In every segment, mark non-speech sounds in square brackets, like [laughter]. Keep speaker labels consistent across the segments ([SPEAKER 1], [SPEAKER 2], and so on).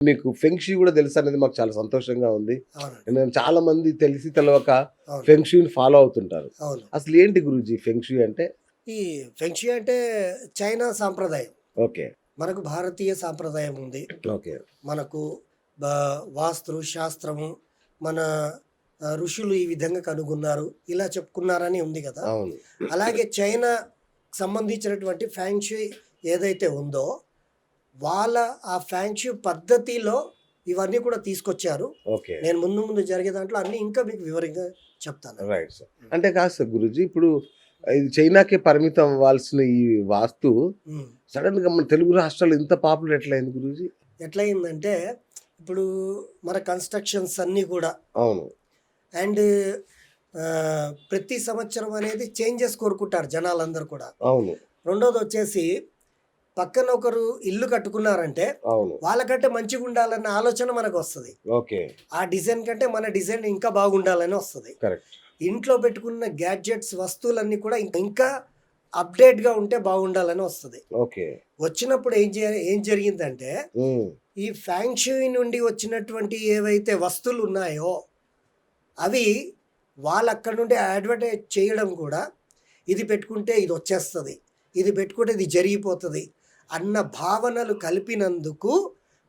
[SPEAKER 1] మీకు ఫెంక్షీ కూడా తెలుసు అనేది మాకు చాలా సంతోషంగా ఉంది. చాలా మంది తెలిసి తెలవక ఫెంక్షీని ఫాలో అవుతుంటారు. అసలు ఏంటి గురుజీ ఫెంక్షీ అంటే?
[SPEAKER 2] ఈ ఫెంక్షి అంటే చైనా సాంప్రదాయం.
[SPEAKER 1] ఓకే.
[SPEAKER 2] మనకు భారతీయ సాంప్రదాయం ఉంది.
[SPEAKER 1] ఓకే.
[SPEAKER 2] మనకు వాస్తు శాస్త్రము మన ఋషులు ఈ విధంగా కనుగొన్నారు ఇలా చెప్పుకున్నారని ఉంది కదా. అలాగే చైనా సంబంధించినటువంటి ఫ్యాంక్షీ ఏదైతే ఉందో వాళ్ళ ఆ ఫ్యాంక్షీ పద్ధతిలో ఇవన్నీ కూడా తీసుకొచ్చారు.
[SPEAKER 1] ఓకే.
[SPEAKER 2] నేను ముందు ముందు జరిగే దాంట్లో అన్ని ఇంకా మీకు వివరంగా చెప్తాను.
[SPEAKER 1] రైట్ సార్ అంటే కాదు సార్ గురుజీ ఇప్పుడు ఇది చైనాకే పరిమితం అవ్వాల్సిన ఈ వాస్తు
[SPEAKER 2] ఉమ్.
[SPEAKER 1] సడన్గా మన తెలుగు రాష్ట్రాలు ఇంత పాపులర్ ఎట్లయింది గురుజీ?
[SPEAKER 2] ఎట్లయిందంటే ఇప్పుడు మన కన్స్ట్రక్షన్స్ అన్నీ కూడా
[SPEAKER 1] అవును.
[SPEAKER 2] అండ్ ప్రతి సంవత్సరం అనేది చేంజెస్ కోరుకుంటారు జనాలందరూ కూడా.
[SPEAKER 1] అవును.
[SPEAKER 2] రెండోది వచ్చేసి పక్కన ఒకరు ఇల్లు కట్టుకున్నారంటే వాళ్ళకంటే మంచిగా ఉండాలన్న ఆలోచన మనకు వస్తుంది ఆ డిజైన్ కంటే మన డిజైన్ ఇంకా బాగుండాలని వస్తుంది. ఇంట్లో పెట్టుకున్న గ్యాడ్జెట్స్ వస్తువులన్నీ కూడా ఇంకా- ఇంకా అప్డేట్గా ఉంటే బాగుండాలని వస్తుంది.
[SPEAKER 1] ఓకే.
[SPEAKER 2] వచ్చినప్పుడు ఏం ఏం జరిగిందంటే ఈ ఫ్యాంక్షుయి నుండి వచ్చినటువంటి ఏవైతే వస్తువులు ఉన్నాయో అవి వాళ్ళు అక్కడ నుండి అడ్వర్టైజ్ చేయడం కూడా ఇది పెట్టుకుంటే ఇది వచ్చేస్తుంది. ఇది పెట్టుకుంటే ఇది జరిగిపోతుంది. అన్న భావనలు కలిపినందుకు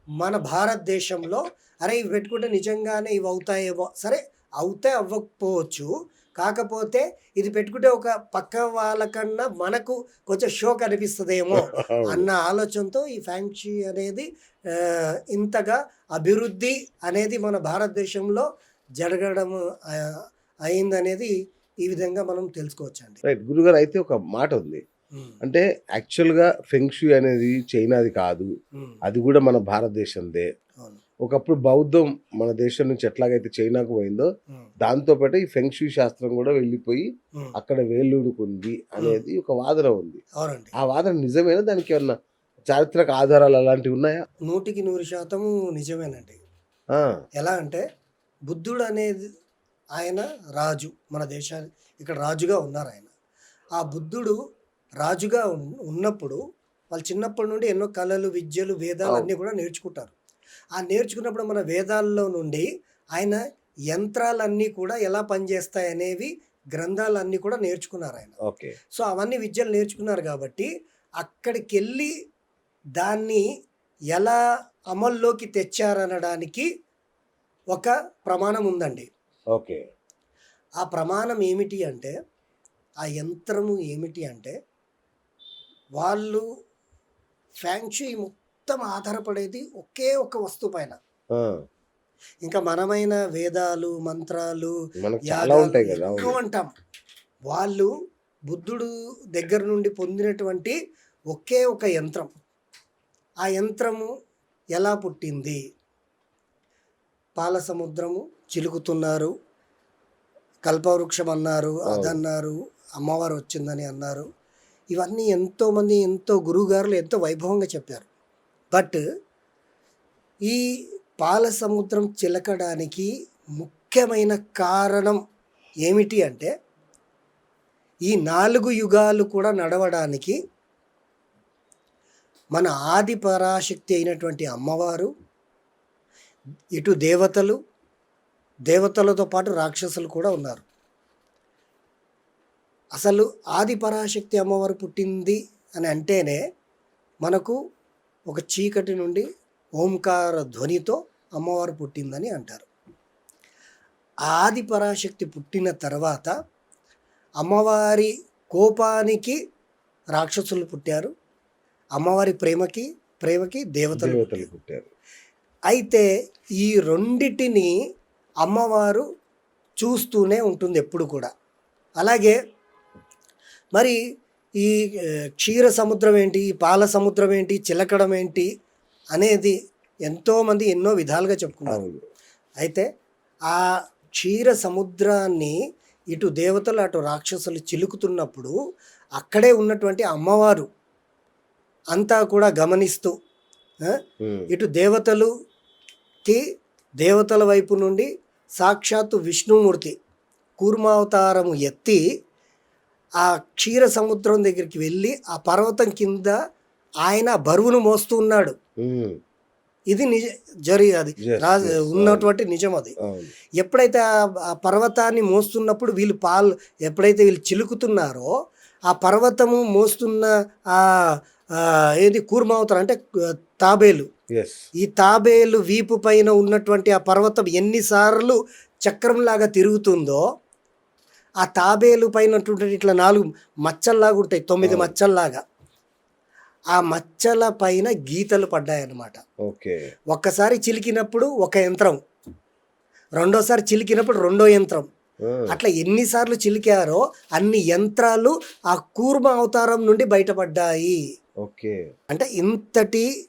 [SPEAKER 2] మన భారతదేశంలో అరే ఇవి పెట్టుకుంటే నిజంగానే ఇవి అవుతాయేమో సరే అవుతే అవ్వకపోవచ్చు. కాకపోతే ఇది పెట్టుకుంటే ఒక పక్క వాళ్ళకన్నా మనకు కొంచెం షో కనిపిస్తుందేమో [laughs]
[SPEAKER 1] అవును.
[SPEAKER 2] అన్న ఆలోచనతో ఈ ఫ్యాంక్షీ అనేది ఇంతగా అభివృద్ధి అనేది మన భారతదేశంలో జరగడం అయిందనేది ఈ విధంగా మనం తెలుసుకోవచ్చండి.
[SPEAKER 1] రైట్. గురుగారు అయితే ఒక మాట ఉంది. అంటే యాక్చువల్గా ఫెంక్షు అనేది చైనాది కాదు.
[SPEAKER 2] ఉమ్,
[SPEAKER 1] అది కూడా మన భారతదేశందే. ఒకప్పుడు బౌద్ధం మన దేశం నుంచి ఎట్లాగైతే చైనాకు పోయిందో
[SPEAKER 2] ఉమ్,
[SPEAKER 1] దాంతో పాటు ఈ ఫెంక్షు శాస్త్రం కూడా వెళ్ళిపోయి అక్కడ వేళ్ళూనుకుంది అనేది ఒక వాదన ఉంది. ఆ వాదన నిజమేనా? దానికి ఏమన్నా చారిత్రక ఆధారాలు అలాంటివి ఉన్నాయా?
[SPEAKER 2] నూటికి నూరు శాతము నిజమేనండి. ఎలా అంటే బుద్ధుడు అనేది ఆయన రాజు మన దేశాన్ని ఇక్కడ రాజుగా ఉన్నారు ఆయన. ఆ బుద్ధుడు రాజుగా ఉన్- ఉన్నప్పుడు వాళ్ళు చిన్నప్పటి నుండి ఎన్నో కళలు విద్యలు వేదాలు అన్నీ కూడా నేర్చుకుంటారు. ఆ నేర్చుకున్నప్పుడు మన వేదాల్లో నుండి ఆయన యంత్రాలన్నీ కూడా ఎలా పనిచేస్తాయి అనేవి గ్రంథాలన్నీ కూడా నేర్చుకున్నారు ఆయన.
[SPEAKER 1] ఓకే.
[SPEAKER 2] సో అవన్నీ విద్యలు నేర్చుకున్నారు కాబట్టి అక్కడికి వెళ్ళి దాన్ని ఎలా అమల్లోకి తెచ్చారనడానికి ఒక ప్రమాణం ఉందండి.
[SPEAKER 1] ఓకే.
[SPEAKER 2] ఆ ప్రమాణం ఏమిటి అంటే ఆ యంత్రము ఏమిటి అంటే వాళ్ళు ఫ్యాంక్షీ మొత్తం ఆధారపడేది ఒకే ఒక వస్తువు పైన. ఇంకా మనమైన వేదాలు మంత్రాలు ఎక్కువ. అంటాం. వాళ్ళు బుద్ధుడు దగ్గర నుండి పొందినటువంటి ఒకే ఒక యంత్రం. ఆ యంత్రము ఎలా పుట్టింది? పాల సముద్రము చిలుకుతున్నారు. కల్పవృక్షం అన్నారు. అదన్నారు అమ్మవారు వచ్చిందని అన్నారు. ఇవన్నీ ఎంతోమంది ఎంతో గురువుగారులు ఎంతో వైభవంగా చెప్పారు. బట్ ఈ పాల సముద్రం చిలకడానికి ముఖ్యమైన కారణం ఏమిటి అంటే ఈ నాలుగు యుగాలు కూడా నడవడానికి మన ఆది పరాశక్తి అయినటువంటి అమ్మవారు ఇటు దేవతలు దేవతలతో పాటు రాక్షసులు కూడా ఉన్నారు. అసలు ఆది పరాశక్తి అమ్మవారు పుట్టింది అని అంటేనే మనకు ఒక చీకటి నుండి ఓంకార ధ్వనితో అమ్మవారు పుట్టిందని అంటారు. ఆ ఆది పరాశక్తి పుట్టిన తర్వాత అమ్మవారి కోపానికి రాక్షసులు పుట్టారు. అమ్మవారి ప్రేమకి ప్రేమకి దేవతలు. పుట్టారు. అయితే ఈ రెండిటిని అమ్మవారు చూస్తూనే ఉంటుంది ఎప్పుడు కూడా. అలాగే మరి ఈ క్షీర సముద్రం ఏంటి ఈ పాల సముద్రం ఏంటి చిలకడం ఏంటి అనేది ఎంతోమంది ఎన్నో విధాలుగా చెప్పుకున్నారు అయితే ఆ క్షీర సముద్రాన్ని ఇటు దేవతలు అటు రాక్షసులు చిలుకుతున్నప్పుడు అక్కడే ఉన్నటువంటి అమ్మవారు అంతా కూడా గమనిస్తూ ఇటు దేవతలుకి దేవతల వైపు నుండి సాక్షాత్తు విష్ణుమూర్తి కూర్మావతారము ఎత్తి ఆ క్షీర సముద్రం దగ్గరికి వెళ్ళి ఆ పర్వతం కింద ఆయన బరువును మోస్తూ ఉన్నాడు. ఇది నిజ జరి అది ఉన్నటువంటి నిజం అది. ఎప్పుడైతే ఆ- పర్వతాన్ని మోస్తున్నప్పుడు వీళ్ళు పాలు ఎప్పుడైతే వీళ్ళు చిలుకుతున్నారో ఆ పర్వతము మోస్తున్న ఆ ఏది కూర్మావతారు అంటే తాబేలు. ఈ తాబేలు వీపు పైన ఉన్నటువంటి ఆ పర్వతం ఎన్నిసార్లు చక్రంలాగా తిరుగుతుందో ఆ తాబేలు పైన ఇట్లా నాలుగు మచ్చల్లాగా ఉంటాయి తొమ్మిది. మచ్చల్లాగా. ఆ మచ్చల పైన గీతలు పడ్డాయన్నమాట.
[SPEAKER 1] ఓకే.
[SPEAKER 2] ఒక్కసారి చిలికినప్పుడు ఒక యంత్రం రెండోసారి చిలికినప్పుడు రెండో యంత్రం. అట్లా ఎన్నిసార్లు చిలికారో అన్ని యంత్రాలు ఆ కూర్మ అవతారం నుండి బయటపడ్డాయి.
[SPEAKER 1] ఓకే.
[SPEAKER 2] అంటే ఇంతటి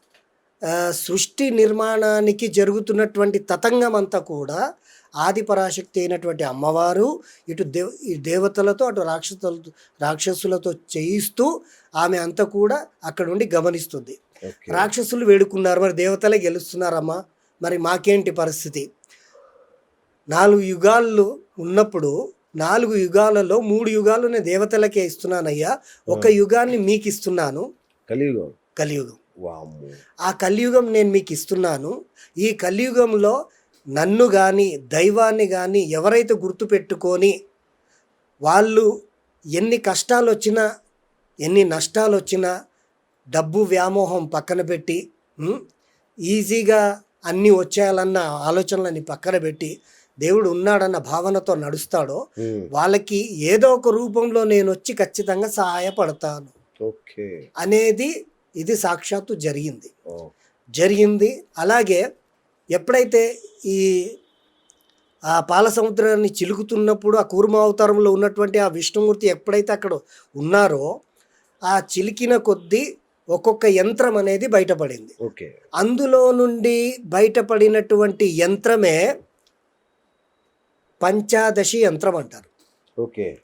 [SPEAKER 2] సృష్టి నిర్మాణానికి జరుగుతున్నటువంటి తతంగం అంతా కూడా ఆది పరాశక్తి అయినటువంటి అమ్మవారు ఇటు దేవ ఈ దేవతలతో అటు రాక్షసులతో రాక్షసులతో చేయిస్తూ ఆమె అంతా కూడా అక్కడ నుండి గమనిస్తుంది. రాక్షసులు వేడుకున్నారు మరి దేవతలే గెలుస్తున్నారమ్మా మరి మాకేంటి పరిస్థితి? నాలుగు యుగాలు ఉన్నప్పుడు నాలుగు యుగాలలో మూడు యుగాలు నేను దేవతలకే ఇస్తున్నానయ్యా ఒక యుగాన్ని మీకు ఇస్తున్నాను
[SPEAKER 1] కలియుగం.
[SPEAKER 2] కలియుగం. ఆ కలియుగం నేను మీకు ఇస్తున్నాను. ఈ కలియుగంలో నన్ను కానీ దైవాన్ని కానీ ఎవరైతే గుర్తుపెట్టుకొని వాళ్ళు ఎన్ని కష్టాలు వచ్చినా ఎన్ని నష్టాలు వచ్చినా డబ్బు వ్యామోహం పక్కన పెట్టి ఈజీగా అన్నీ వచ్చేయాలన్న ఆలోచనలని పక్కన పెట్టి దేవుడు ఉన్నాడన్న భావనతో నడుస్తాడో వాళ్ళకి ఏదో ఒక రూపంలో నేను వచ్చి ఖచ్చితంగా సహాయపడతాను. అనేది ఇది సాక్షాత్తు జరిగింది. జరిగింది. అలాగే ఎప్పుడైతే ఈ ఆ పాల సముద్రాన్ని చిలుకుతున్నప్పుడు ఆ కూర్మ అవతారంలో ఉన్నటువంటి ఆ విష్ణుమూర్తి ఎప్పుడైతే అక్కడ ఉన్నారో ఆ చిలికిన కొద్దీ ఒక్కొక్క యంత్రం అనేది బయటపడింది.
[SPEAKER 1] ఓకే.
[SPEAKER 2] అందులో నుండి బయటపడినటువంటి యంత్రమే పంచాదశి యంత్రం అంటారు.
[SPEAKER 1] ఓకే.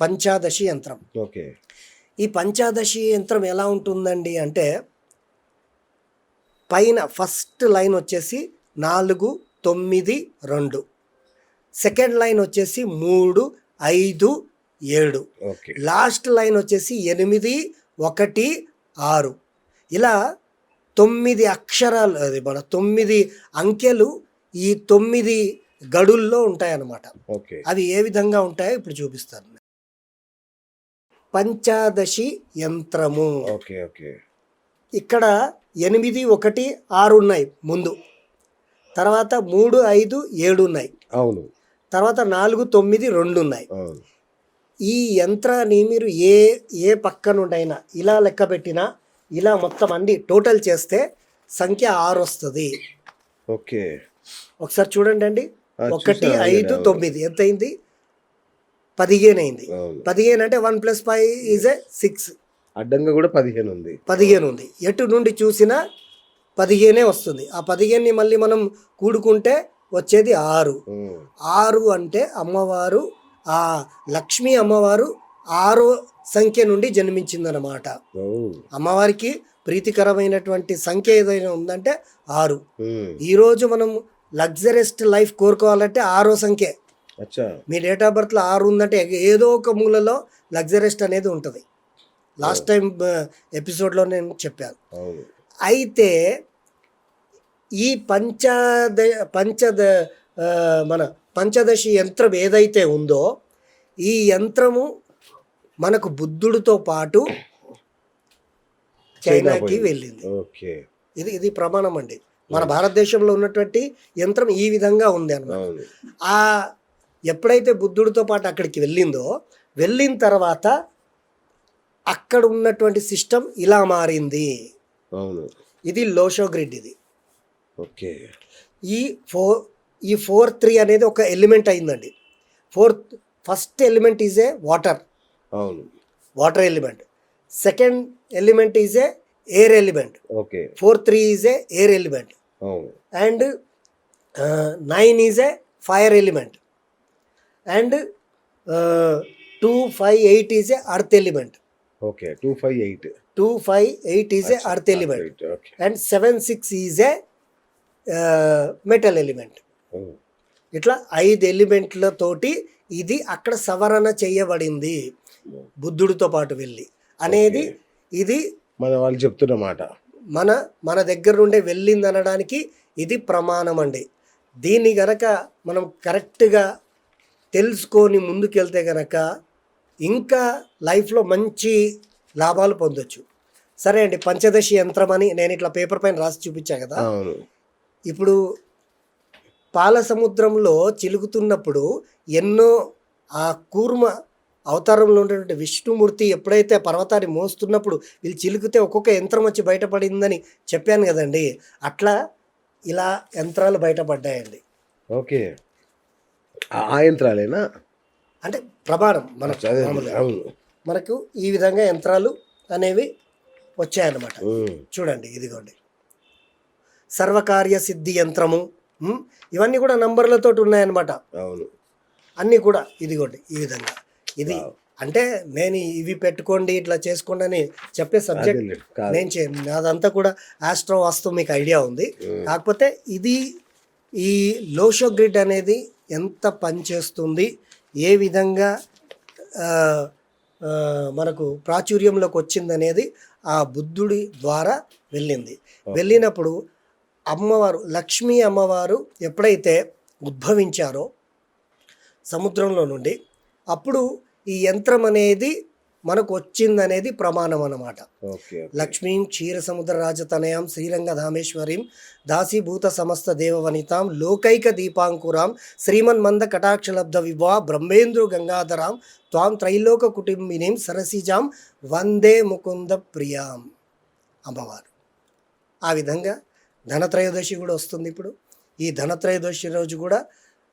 [SPEAKER 2] పంచాదశి యంత్రం.
[SPEAKER 1] ఓకే.
[SPEAKER 2] ఈ పంచాదశి యంత్రం ఎలా ఉంటుందండి అంటే పైన ఫస్ట్ లైన్ వచ్చేసి నాలుగు తొమ్మిది రెండు. సెకండ్ లైన్ వచ్చేసి మూడు ఐదు ఏడు. లాస్ట్ లైన్ వచ్చేసి ఎనిమిది ఒకటి ఆరు. ఇలా తొమ్మిది అక్షరాలు అది మన తొమ్మిది అంకెలు ఈ తొమ్మిది గడుల్లో ఉంటాయన్నమాట.
[SPEAKER 1] ఓకే.
[SPEAKER 2] అవి ఏ విధంగా ఉంటాయో ఇప్పుడు చూపిస్తాను పంచాదశి యంత్రము.
[SPEAKER 1] Okay okay.
[SPEAKER 2] ఇక్కడ ఎనిమిది ఒకటి ఆరు ఉన్నాయి ముందు. తర్వాత మూడు ఐదు ఏడు ఉన్నాయి.
[SPEAKER 1] అవును.
[SPEAKER 2] తర్వాత నాలుగు తొమ్మిది రెండు ఉన్నాయి. ఈ యంత్రాన్ని మీరు ఏ ఏ పక్క నుండైనా ఇలా లెక్క పెట్టినా ఇలా మొత్తం అన్ని టోటల్ చేస్తే సంఖ్య ఆరు వస్తుంది.
[SPEAKER 1] ఓకే.
[SPEAKER 2] ఒకసారి చూడండి అండి ఒకటి ఐదు. తొమ్మిది. ఎంత అయింది పదిహేను అయింది. పదిహేను అంటే one plus five is a six.
[SPEAKER 1] అడ్డంగా కూడా పదిహేను ఉంది.
[SPEAKER 2] పదిహేను ఉంది. ఎటు నుండి చూసినా పదిహేనే వస్తుంది. ఆ పదిహేనుని మళ్ళీ మనం కూడుకుంటే వచ్చేది ఆరు. ఆరు అంటే అమ్మవారు ఆ లక్ష్మీ అమ్మవారు ఆరో సంఖ్య నుండి జన్మించిందనమాట అమ్మవారికి ప్రీతికరమైనటువంటి సంఖ్య ఏదైనా ఉందంటే ఆరు. ఈరోజు మనం లగ్జరెస్ట్ లైఫ్ కోరుకోవాలంటే ఆరో సంఖ్య. మీ డేట్ ఆఫ్ బర్త్లో ఆరు ఉందంటే ఏదో ఒక మూలలో లగ్జరెస్ట్ అనేది ఉంటుంది. లాస్ట్ టైం ఎపిసోడ్లో నేను చెప్పాను. అయితే ఈ పంచద పంచద మన పంచదశి యంత్రం ఏదైతే ఉందో ఈ యంత్రము మనకు బుద్ధుడితో పాటు చైనాకి. వెళ్ళింది.
[SPEAKER 1] ఓకే.
[SPEAKER 2] ఇది ఇది ప్రమాణం అండి. మన భారతదేశంలో ఉన్నటువంటి యంత్రం ఈ విధంగా ఉంది అన్నమాట. ఆ ఎప్పుడైతే బుద్ధుడితో పాటు అక్కడికి వెళ్ళిందో వెళ్ళిన తర్వాత అక్కడ ఉన్నటువంటి సిస్టమ్ ఇలా మారింది.
[SPEAKER 1] అవును.
[SPEAKER 2] ఇది లోషో గ్రిడ్ ఇది.
[SPEAKER 1] ఓకే.
[SPEAKER 2] ఈ ఫోర్ ఈ ఫోర్ త్రీ అనేది ఒక ఎలిమెంట్ అయిందండి. Fourth first element is a water.
[SPEAKER 1] అవును.
[SPEAKER 2] Water element. Second element is a air element.
[SPEAKER 1] Okay.
[SPEAKER 2] Four three is a air element. And nine is a fire element. And two five eight is a earth element
[SPEAKER 1] okay two five eight
[SPEAKER 2] two five eight is a earth element and seven six is a metal element ఇట్లా ఐదు ఎలిమెంట్లతోటి ఇది అక్కడ సవరణ చేయబడింది బుద్ధుడితో పాటు వెళ్ళి. అనేది ఇది
[SPEAKER 1] మన వాళ్ళు చెప్తున్నమాట
[SPEAKER 2] మన మన దగ్గర నుండే వెళ్ళింది అనడానికి ఇది ప్రమాణం అండి. దీన్ని గనక మనం కరెక్ట్గా తెలుసుకొని ముందుకెళ్తే గనక ఇంకా లైఫ్లో మంచి లాభాలు పొందొచ్చు. సరే అండి పంచదశి యంత్రం అని నేను ఇట్లా పేపర్ పైన రాసి చూపించా కదా. ఇప్పుడు పాల సముద్రంలో చిలుకుతున్నప్పుడు ఎన్నో ఆ కూర్మ అవతారంలో ఉన్నటువంటి విష్ణుమూర్తి ఎప్పుడైతే పర్వతాన్ని మోస్తున్నప్పుడు వీళ్ళు చిలుకుతే ఒక్కొక్క యంత్రం వచ్చి బయటపడిందని చెప్పాను కదండి. అట్లా ఇలా యంత్రాలు బయటపడ్డాయండి.
[SPEAKER 1] ఓకే. ఆ యంత్రాలేనా?
[SPEAKER 2] అంటే ప్రమాణం మన మనకు ఈ విధంగా యంత్రాలు అనేవి వచ్చాయన్నమాట. చూడండి ఇదిగోండి. సర్వకార్య సిద్ధి యంత్రము ఇవన్నీ కూడా నంబర్లతో ఉన్నాయన్నమాట.
[SPEAKER 1] అవును.
[SPEAKER 2] అన్నీ కూడా ఇదిగోండి ఈ విధంగా. ఇది. అంటే నేను ఇవి పెట్టుకోండి ఇట్లా చేసుకోండి అని చెప్పే సబ్జెక్ట్. నేను చే అదంతా కూడా ఆస్ట్రో వాస్తు మీకు ఐడియా ఉంది. కాకపోతే ఇది ఈ లోషో గ్రిడ్ అనేది ఎంత పనిచేస్తుంది ఏ విధంగా మనకు ప్రాచుర్యంలోకి వచ్చింది అనేది ఆ బుద్ధుడి ద్వారా వెళ్ళింది. వెళ్ళినప్పుడు అమ్మవారు లక్ష్మీ అమ్మవారు ఎప్పుడైతే ఉద్భవించారో సముద్రంలో నుండి అప్పుడు ఈ యంత్రం అనేది మనకు వచ్చిందనేది ప్రమాణం
[SPEAKER 1] ఓకే.
[SPEAKER 2] లక్ష్మీం క్షీర సముద్ర రాజతనయాం శ్రీరంగధామేశ్వరీం దాసీభూత సమస్త దేవవనితాం లోకైక దీపాంకురాం శ్రీమన్ మంద కటాక్షలబ్ధ విభా బ్రహ్మేంద్రు గంగాధరాం త్వాం త్రైలోక కుటుంబినీం సరసిజాం వందే ముకుంద ప్రియాం అమ్మవారు. ఆ విధంగా ధనత్రయోదశి కూడా వస్తుంది ఇప్పుడు. ఈ ధనత్రయోదశి రోజు కూడా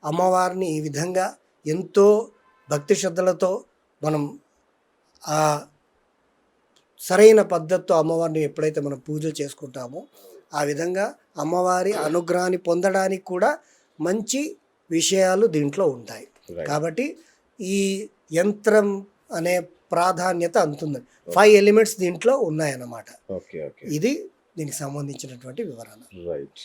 [SPEAKER 2] అమ్మవారిని ఈ విధంగా ఎంతో భక్తి శ్రద్ధలతో మనం ఆ సరైన పద్ధతితో అమ్మవారిని ఎప్పుడైతే మనం పూజ చేసుకుంటామో ఆ విధంగా అమ్మవారి అనుగ్రహాన్ని పొందడానికి కూడా మంచి విషయాలు దీంట్లో ఉంటాయి. కాబట్టి ఈ యంత్రం అనే ప్రాధాన్యత అంతుంది ఫైవ్ ఎలిమెంట్స్ దీంట్లో ఉన్నాయన్నమాట. ఇది దీనికి సంబంధించినటువంటి వివరణ.
[SPEAKER 1] రైట్